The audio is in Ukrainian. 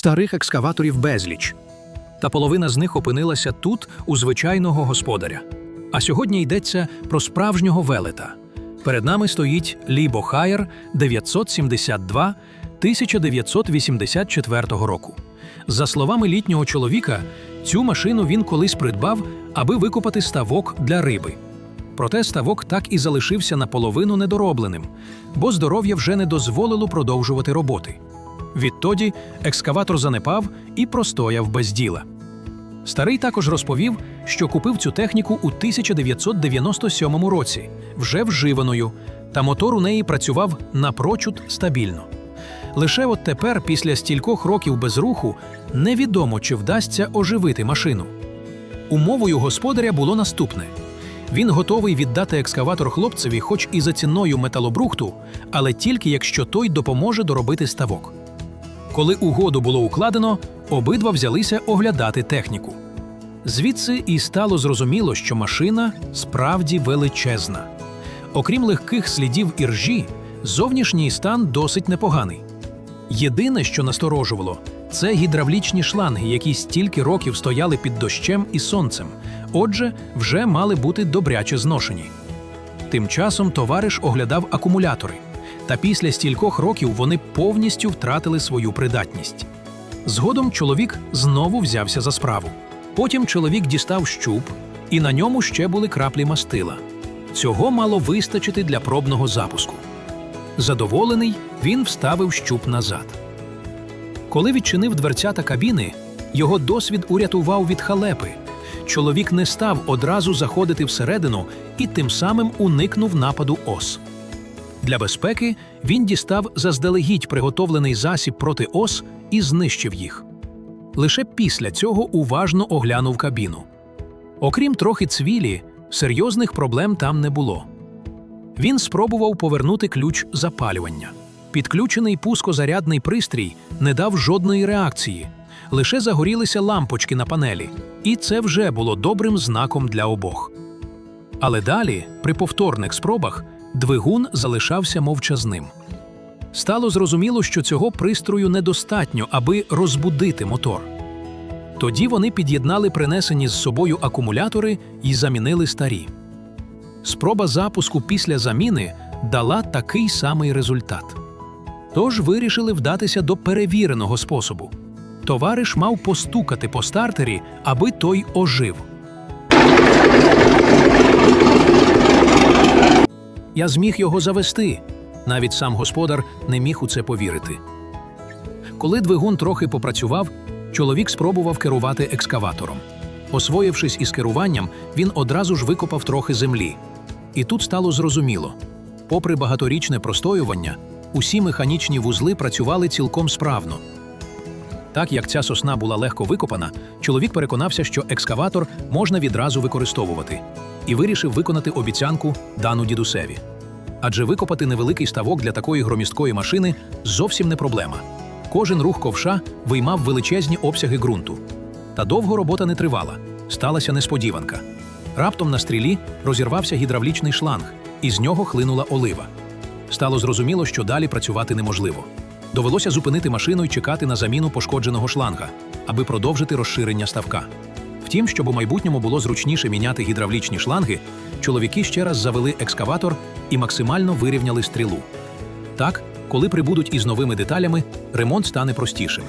Старих екскаваторів безліч. Та половина з них опинилася тут, у звичайного господаря. А сьогодні йдеться про справжнього велета. Перед нами стоїть Лібо Хайер 972 1984 року. За словами літнього чоловіка, цю машину він колись придбав, аби викопати ставок для риби. Проте ставок так і залишився наполовину недоробленим, бо здоров'я вже не дозволило продовжувати роботи. Відтоді екскаватор занепав і простояв без діла. Старий також розповів, що купив цю техніку у 1997 році, вже вживаною, та мотор у неї працював напрочуд стабільно. Лише от тепер, після стількох років без руху, невідомо, чи вдасться оживити машину. Умовою господаря було наступне: він готовий віддати екскаватор хлопцеві, хоч і за ціною металобрухту, але тільки якщо той допоможе доробити ставок. Коли угоду було укладено, обидва взялися оглядати техніку. Звідси і стало зрозуміло, що машина справді величезна. Окрім легких слідів іржі, зовнішній стан досить непоганий. Єдине, що насторожувало, це гідравлічні шланги, які стільки років стояли під дощем і сонцем, отже, вже мали бути добряче зношені. Тим часом товариш оглядав акумулятори, та після стількох років вони повністю втратили свою придатність. Згодом чоловік знову взявся за справу. Потім чоловік дістав щуп, і на ньому ще були краплі мастила. Цього мало вистачити для пробного запуску. Задоволений, він вставив щуп назад. Коли відчинив дверцята кабіни, його досвід урятував від халепи. Чоловік не став одразу заходити всередину і тим самим уникнув нападу ос. Для безпеки він дістав заздалегідь приготовлений засіб проти ос і знищив їх. Лише після цього уважно оглянув кабіну. Окрім трохи цвілі, серйозних проблем там не було. Він спробував повернути ключ запалювання. Підключений пускозарядний пристрій не дав жодної реакції, лише загорілися лампочки на панелі, і це вже було добрим знаком для обох. Але далі, при повторних спробах, двигун залишався мовчазним. Стало зрозуміло, що цього пристрою недостатньо, аби розбудити мотор. Тоді вони під'єднали принесені з собою акумулятори і замінили старі. Спроба запуску після заміни дала такий самий результат. Тож вирішили вдатися до перевіреного способу. Товариш мав постукати по стартері, аби той ожив. Я зміг його завести. Навіть сам господар не міг у це повірити. Коли двигун трохи попрацював, чоловік спробував керувати екскаватором. Освоївшись із керуванням, він одразу ж викопав трохи землі. І тут стало зрозуміло: попри багаторічне простоювання, усі механічні вузли працювали цілком справно. Так як ця сосна була легко викопана, чоловік переконався, що екскаватор можна відразу використовувати, і вирішив виконати обіцянку дану дідусеві. Адже викопати невеликий ставок для такої громісткої машини зовсім не проблема. Кожен рух ковша виймав величезні обсяги ґрунту. Та довго робота не тривала. Сталася несподіванка. Раптом на стрілі розірвався гідравлічний шланг, і з нього хлинула олива. Стало зрозуміло, що далі працювати неможливо. Довелося зупинити машину і чекати на заміну пошкодженого шланга, аби продовжити розширення ставка. Втім, щоб у майбутньому було зручніше міняти гідравлічні шланги, чоловіки ще раз завели екскаватор і максимально вирівняли стрілу. Так, коли прибудуть із новими деталями, ремонт стане простішим.